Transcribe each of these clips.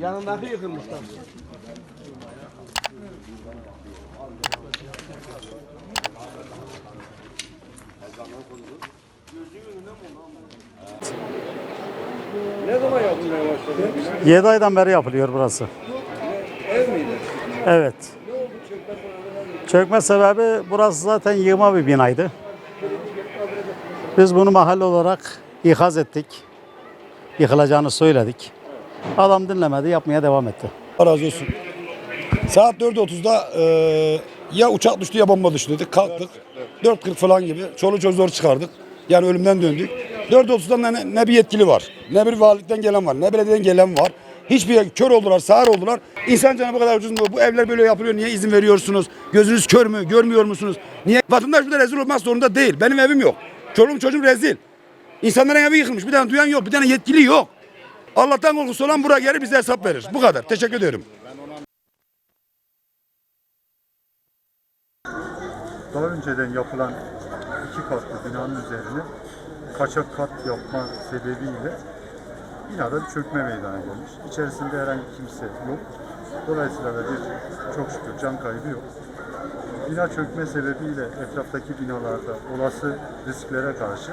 Yanındaki yıkılmış. Ne zaman yapılmaya başladı? 7 aydan beri yapılıyor burası. Ev miydi? Evet. Çökme sebebi burası zaten yığma bir binaydı. Biz bunu mahalle olarak ikaz ettik. Yıkılacağını söyledik. Adam dinlemedi, yapmaya devam etti. Allah razı olsun. Saat 4.30'da eee ya uçak düştü ya bomba düştü dedik. Kalktık. 4.40 falan gibi. Çoluk çocuğu zor çıkardık. Yani ölümden döndük. 4.30'da ne, ne bir yetkili var. Ne bir valilikten gelen var. Ne belediyeden gelen var. Hiçbir kör oldular, sağır oldular. İnsan canı bu kadar ucuz mu? Bu evler böyle yapılıyor. Niye izin veriyorsunuz? Gözünüz kör mü? Görmüyor musunuz? Niye? Vatandaş burada rezil olmak zorunda değil. Benim evim yok. Çoluğum çocuğum rezil. İnsanların evi yıkılmış. Bir tane duyan yok. Bir tane yetkili yok. Allah'tan korkusu olan buraya gelir bize hesap verir. Bu kadar. Teşekkür ediyorum. Daha önceden yapılan iki katlı binanın üzerine kaçak kat yapma sebebiyle binada bir çökme meydana gelmiş. İçerisinde herhangi kimse yok. Dolayısıyla da bir çok şükür can kaybı yok. Bina çökme sebebiyle etraftaki binalarda olası risklere karşı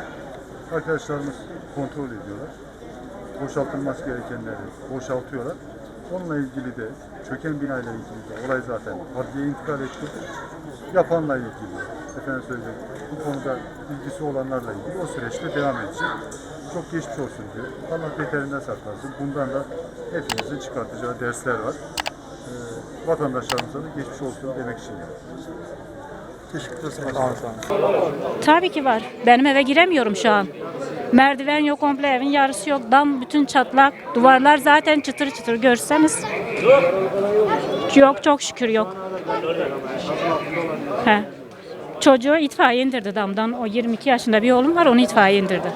arkadaşlarımız kontrol ediyorlar. Boşaltılması gerekenleri boşaltıyorlar. Onunla ilgili de çöken binayla ilgili de olay zaten adliye intikal etti. Yapanla ilgili, efendim söyleyecek, bu konuda ilgisi olanlarla ilgili o süreçte devam edecek. Çok geçmiş olsun diyor. Allah beterinden saklasın. Bundan da hepimizin çıkartacağı dersler var. Ee, vatandaşlarımıza da geçmiş olsun demek için yani. Teşekkür ederim. Tabii ki var. Benim eve giremiyorum şu an. Merdiven yok komple evin yarısı yok. Dam bütün çatlak. Duvarlar zaten çıtır çıtır görseniz. Yok çok şükür yok. He. Çocuğu itfaiye indirdi damdan. O 22 yaşında bir oğlum var onu itfaiye indirdi.